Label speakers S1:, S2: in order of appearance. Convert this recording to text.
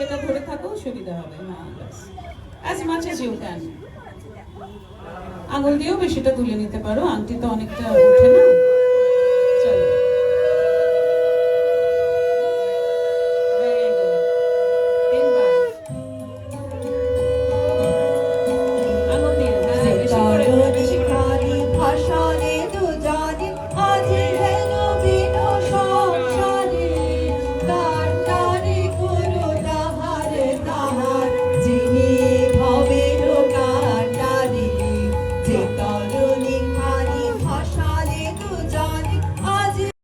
S1: সেটা ধরে থাকো সুবিধা হবে। হ্যাঁ as much as you can আঙুল দিয়েও বেশিটা তুলে নিতে পারো। আংটি তো অনেকটা উঠে না।